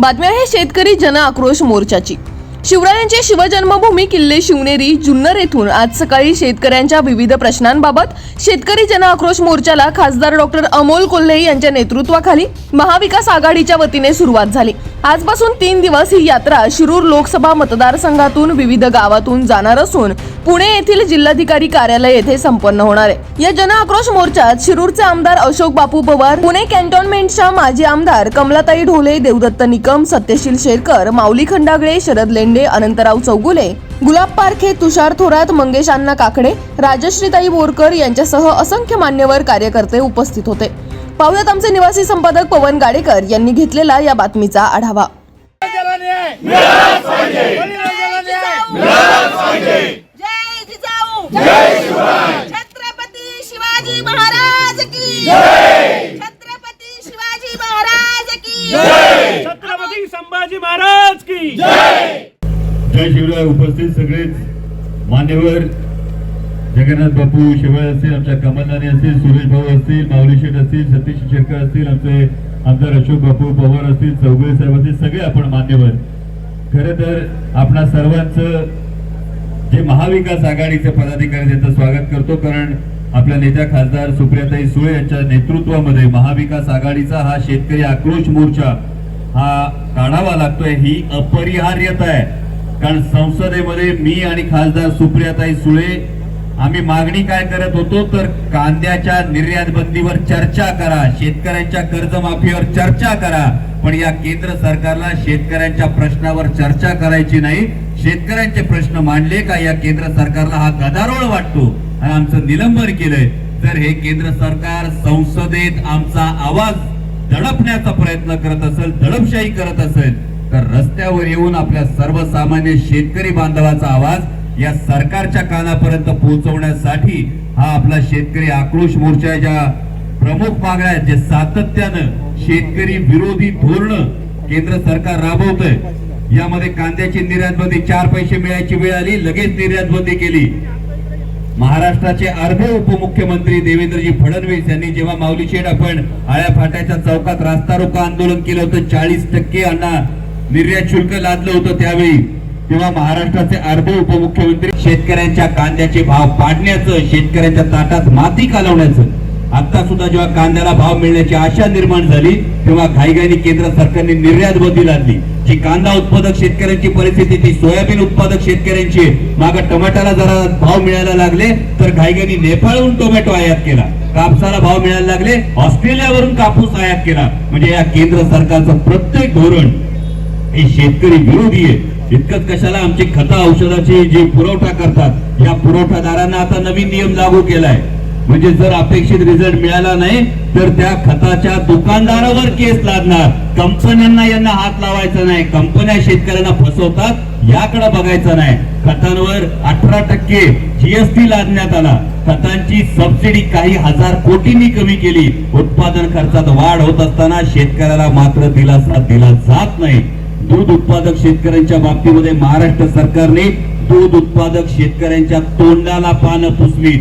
बातमी आहे शेतकरी जन आक्रोश मोर्चाची. शिवरायांची शिवजन्मभूमी किल्ले शिवनेरी जुन्नर येथून आज सकाळी शेतकऱ्यांच्या विविध प्रश्नांबाबत शेतकरी जन आक्रोश मोर्चाला खासदार डॉक्टर अमोल कोल्हे यांच्या नेतृत्वाखाली महाविकास आघाडीच्या वतीने सुरुवात झाली. आजपासून तीन दिवस ही यात्रा शिरूर लोकसभा मतदारसंघातून विविध गावातून जाणार असून पुणे येथील जिल्हाधिकारी कार्यालय येथे संपन्न होणार आहे. या जन आक्रोश मोर्चात शिरूरचे आमदार अशोक बापू पवार पुणे कॅन्टोन्मेंटच्या माजी आमदार कमलाताई ढोले देवदत्त निकम सत्यशील शेरकर माऊली खंडागळे शरद लेंडे अनंतराव चौगुले गुलाब पारखे तुषार थोरात मंगेश अण्णा काकडे राजश्रीताई बोरकर यांच्यासह असंख्य मान्यवर कार्यकर्ते उपस्थित होते. पाहुयात आमचे निवासी संपादक पवन गाडेकर यांनी घेतलेला या बातमीचा आढावा. बळीराजाला न्याय बळीराजाला न्याय जय जिजाऊ जय शिवराय छत्रपती शिवाजी महाराज की छत्रपती शिवाजी महाराज की छत्रपती संभाजी महाराज की जय शिवराय उपस्थित सगळेच मान्यवर जगन्नाथ बापू शिवाय असतील आमच्या कमलनाने असतील सुरेश भाऊ असतील माऊली शेठ असतील सतीश शेखर असतील आमचे आमदार अशोक बापू पवार असतील चौगुले साहेब असतील सगळे आपण मान्यवर. खर तर आपणा सर्वांचं जे महाविकास आघाडीचे पदाधिकारी त्यांचं स्वागत करतो कारण आपल्या नेत्या खासदार सुप्रियाताई सुळे यांच्या नेतृत्वामध्ये महाविकास आघाडीचा हा शेतकरी आक्रोश मोर्चा हा काढावा लागतोय ही अपरिहार्यता आहे. कारण संसदेमध्ये मी आणि खासदार सुप्रियाताई सुळे आम्ही मागणी काय करत होतो तर कांद्याच्या निर्यात बंदीवर चर्चा करा शेतकऱ्यांच्या कर्जमाफीवर चर्चा करा पण या केंद्र सरकारला शेतकऱ्यांच्या प्रश्नावर चर्चा करायची नाही. शेतकऱ्यांचे प्रश्न मांडले का या केंद्र सरकारला हा गदारोळ वाटतो? आणि आमचं निलंबन केलंय. तर हे केंद्र सरकार संसदेत आमचा आवाज दडपण्याचा प्रयत्न करत असेल दडपशाही करत असेल तर रस्त्यावर येऊन आपल्या सर्वसामान्य शेतकरी बांधवाचा आवाज या सरकारच्या कानापर्यंत पोहोचवण्यासाठी हा आपला शेतकरी आक्रोश मोर्चा ज्या प्रमुख मागण्या आहेत जे सातत्यानं शेतकरी विरोधी धोरण केंद्र सरकार राबवतंय यामध्ये कांद्याची निर्यात बंदी चार पैसे मिळायची वेळ आली लगेच निर्यात बंदी केली. महाराष्ट्राचे अर्धे उपमुख्यमंत्री देवेंद्रजी फडणवीस यांनी जेव्हा माऊली शेड आपण आळ्या फाट्याच्या चौकात रास्ता रोका आंदोलन केलं होतं चाळीस टक्के अण्णा निर्यात शुल्क लादलं होतं त्यावेळी. तेव्हा महाराष्ट्राचे अर्धे उपमुख्यमंत्री शेतकऱ्यांच्या कांद्याचे भाव पाडण्याचं शेतकऱ्यांच्या ताटात माती कालवण्याचं. आता सुद्धा जेव्हा कांद्याला भाव मिळण्याची आशा निर्माण झाली तेव्हा घाईघाईने केंद्र सरकारने निर्यात बंदी लादली. जी कांदा उत्पादक शेतकऱ्यांची परिस्थिती ती सोयाबीन उत्पादक शेतकऱ्यांची. माग टमाट्याला जरा भाव मिळायला लागले तर घाईघाईने नेपाळहून टोमॅटो आयात केला. कापसाला भाव मिळायला लागले ऑस्ट्रेलियावरून कापूस आयात केला. म्हणजे या केंद्र सरकारचं प्रत्येक धोरण हे शेतकरी विरोधी आहे इतकंच कशाला आमची खता औषधाची जे पुरवठा करतात या पुरवठादारांना आता नवीन नियम लागू केलाय. म्हणजे जर अपेक्षित रिझल्ट मिळाला नाही तर त्या खताच्या दुकानदारावर केस लागणार कंपन्यांना यांना हात लावायचा नाही. कंपन्या शेतकऱ्यांना फसवतात याकडे बघायचं नाही. खतांवर अठरा टक्के जीएसटी लादण्यात आला. खतांची सबसिडी काही हजार कोटींनी कमी केली. उत्पादन खर्चात वाढ होत असताना शेतकऱ्याला मात्र दिलासा दिला जात नाही. दूध उत्पादक शेतकऱ्यांच्या बाबतीमध्ये महाराष्ट्र सरकारने दूध उत्पादक शेतकऱ्यांच्या तोंडाला पानं पुसली.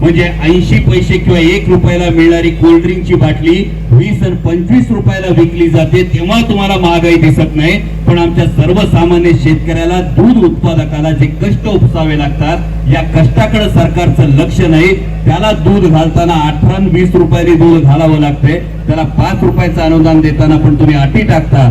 म्हणजे ऐंशी पैसे किंवा एक रुपयाला मिळणारी कोल्ड्रिंकची बाटली वीस आणि पंचवीस रुपयाला विकली जाते तेव्हा तुम्हाला महागाई दिसत नाही. पण आमच्या सर्वसामान्य शेतकऱ्याला दूध उत्पादकाला जे कष्ट उपसावे लागतात या कष्टाकडे सरकारचं लक्ष नाही. त्याला दूध घालताना अठरा वीस रुपयाने दूध घालावं लागतंय. त्याला पाच रुपयाचं अनुदान देताना पण तुम्ही अटी टाकता.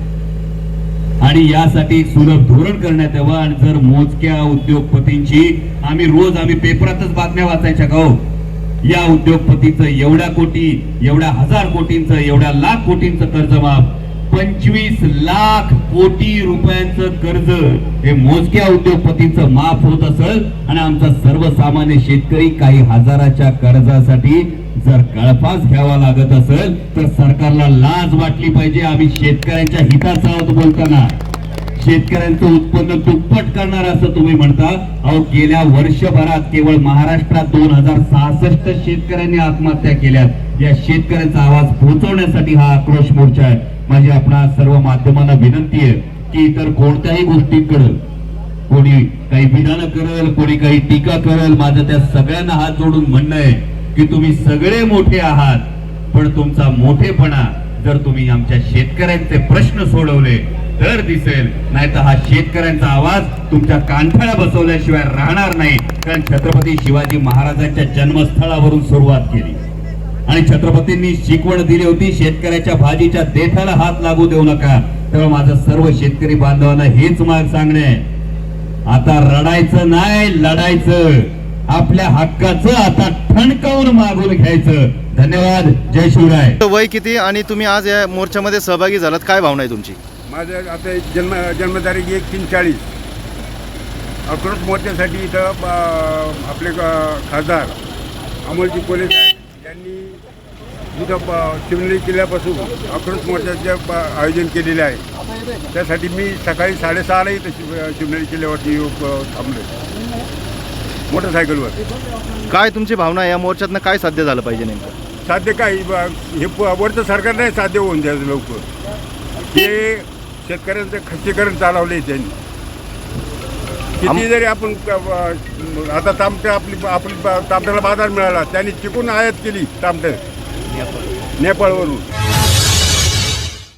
आणि यासाठी सुलभ धोरण करण्यात यावं. आणि जर मोजक्या उद्योगपतींची आम्ही रोज आम्ही पेपरातच बातम्या वाचायच्या का हो? या उद्योगपतीचं एवढ्या कोटी एवढ्या हजार कोटींचं एवढ्या लाख कोटींचं कर्ज माफ. पंचवीस लाख कोटी रुपयांचं कर्ज हे मोजक्या उद्योगपतींचं माफ होत असेल. आणि आमचा सर्वसामान्य शेतकरी काही हजाराच्या कर्जासाठी जर गळफास घ्यावा लागत असेल तर सरकारला लाज वाटली पाहिजे. आम्ही शेतकऱ्यांच्या हिताचा आहोत बोलताना. शेतकऱ्यांचं उत्पन्न दुप्पट करणार असं तुम्ही म्हणता. अहो गेल्या वर्षभरात केवळ महाराष्ट्रात दोन हजार सहासष्ट शेतकऱ्यांनी आत्महत्या केल्या या शेतकऱ्यांचा आवाज पोहोचवण्यासाठी हा आक्रोश मोर्चा आहे. माझी आपणा सर्व माध्यमांना विनंती आहे की इतर कोणत्याही गोष्टीकडे कोणी काही विधानं करेल कोणी काही टीका करेल माझं त्या सगळ्यांना हात जोडून म्हणणं आहे. की तुम्ही सगळे मोठे आहात पण तुमचा मोठेपणा जर तुम्ही आमच्या शेतकऱ्यांचे प्रश्न सोडवले तर दिसेल. नाही तर हा शेतकऱ्यांचा आवाज तुमच्या कानठळ्या बसवल्याशिवाय राहणार नाही. कारण छत्रपती शिवाजी महाराजांच्या जन्मस्थळावरून सुरुवात केली. आणि छत्रपतींनी शिकवण दिली होती शेतकऱ्याच्या भाजीच्या देठाला हात लागू देऊ नका. तेव्हा माझं सर्व शेतकरी बांधवांना हेच माग सांगणे. आता रडायचं नाही लढायचं. आपल्या हक्काचं आता ठणकावून मागून घ्यायचं. धन्यवाद. जय शिवराय. वय किती आणि तुम्ही आज या मोर्चामध्ये सहभागी झालात? काय भावना आहे तुमची? माझं आता जन्म जन्मतारीख एक तीन चाळीस. अक्रोश मोर्चासाठी इथं आपले खासदार अमोलजी कोले यांनी इथं शिवनेरी किल्ल्यापासून अक्रोश मोर्चाचे आयोजन केलेले आहे. त्यासाठी मी सकाळी साडेसहाला इथं शिव शिवनेरी किल्ल्यावरती थांबलो मोटरसायकलवर. काय तुमची भावना आहे? या मोर्चातनं काय साध्य झालं पाहिजे नेमकं? साध्य काय? ब- हे प- वरचं सरकार नाही साध्य होऊन द्यायचं लवकर. हे शेतकऱ्यांचं खच्चीकरण चालवले त्यांनी. किती जरी आपण क- ब- आता तामट्या आपली आपली ब- तामट्याला बाजार मिळाला त्यांनी चिकून आयात केली तामटे. नेपाळवरून.